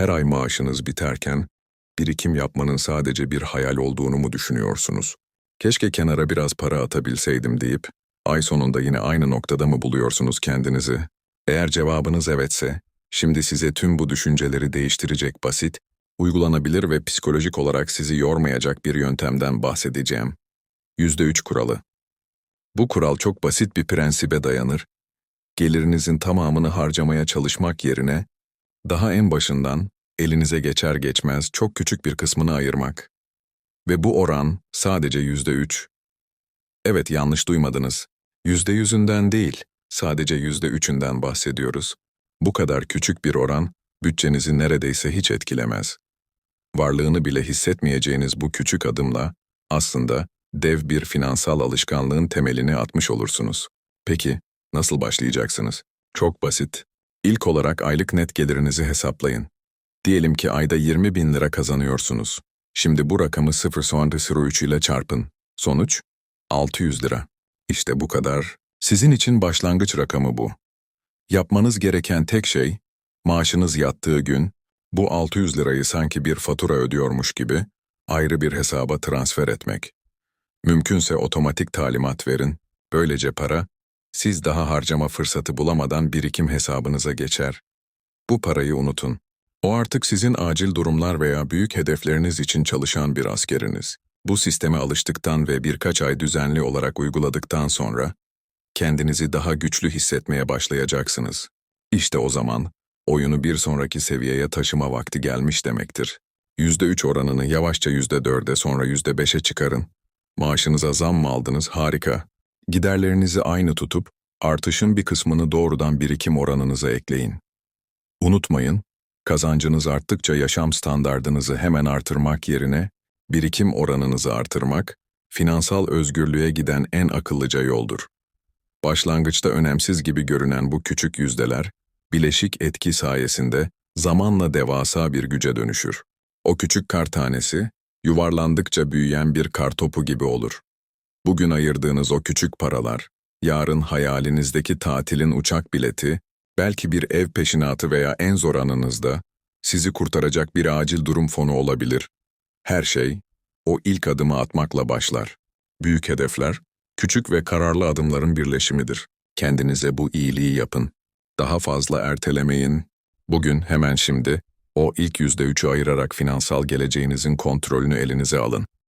Her ay maaşınız biterken, birikim yapmanın sadece bir hayal olduğunu mu düşünüyorsunuz? Keşke kenara biraz para atabilseydim deyip, ay sonunda yine aynı noktada mı buluyorsunuz kendinizi? Eğer cevabınız evetse, şimdi size tüm bu düşünceleri değiştirecek basit, uygulanabilir ve psikolojik olarak sizi yormayacak bir yöntemden bahsedeceğim. %3 kuralı. Bu kural çok basit bir prensibe dayanır. Gelirinizin tamamını harcamaya çalışmak yerine, daha en başından elinize geçer geçmez çok küçük bir kısmını ayırmak. Ve bu oran sadece yüzde üç. Evet yanlış duymadınız. Yüzde yüzünden değil, sadece yüzde üçünden bahsediyoruz. Bu kadar küçük bir oran, bütçenizi neredeyse hiç etkilemez. Varlığını bile hissetmeyeceğiniz bu küçük adımla, aslında dev bir finansal alışkanlığın temelini atmış olursunuz. Peki, nasıl başlayacaksınız? Çok basit. İlk olarak aylık net gelirinizi hesaplayın. Diyelim ki ayda 20 bin lira kazanıyorsunuz. Şimdi bu rakamı 0.03 ile çarpın. Sonuç? 600 lira. İşte bu kadar. Sizin için başlangıç rakamı bu. Yapmanız gereken tek şey, maaşınız yattığı gün, bu 600 lirayı sanki bir fatura ödüyormuş gibi, ayrı bir hesaba transfer etmek. Mümkünse otomatik talimat verin, böylece para, siz daha harcama fırsatı bulamadan birikim hesabınıza geçer. Bu parayı unutun. O artık sizin acil durumlar veya büyük hedefleriniz için çalışan bir askeriniz. Bu sisteme alıştıktan ve birkaç ay düzenli olarak uyguladıktan sonra, kendinizi daha güçlü hissetmeye başlayacaksınız. İşte o zaman, oyunu bir sonraki seviyeye taşıma vakti gelmiş demektir. %3 oranını yavaşça %4'e sonra %5'e çıkarın. Maaşınıza zam mı aldınız? Harika. Giderlerinizi aynı tutup, artışın bir kısmını doğrudan birikim oranınıza ekleyin. Unutmayın, kazancınız arttıkça yaşam standardınızı hemen artırmak yerine, birikim oranınızı artırmak, finansal özgürlüğe giden en akıllıca yoldur. Başlangıçta önemsiz gibi görünen bu küçük yüzdeler, bileşik etki sayesinde zamanla devasa bir güce dönüşür. O küçük kar tanesi, yuvarlandıkça büyüyen bir kar topu gibi olur. Bugün ayırdığınız o küçük paralar, yarın hayalinizdeki tatilin uçak bileti, belki bir ev peşinatı veya en zor anınızda, sizi kurtaracak bir acil durum fonu olabilir. Her şey, o ilk adımı atmakla başlar. Büyük hedefler, küçük ve kararlı adımların birleşimidir. Kendinize bu iyiliği yapın. Daha fazla ertelemeyin. Bugün, hemen şimdi, o ilk yüzde üçü ayırarak finansal geleceğinizin kontrolünü elinize alın.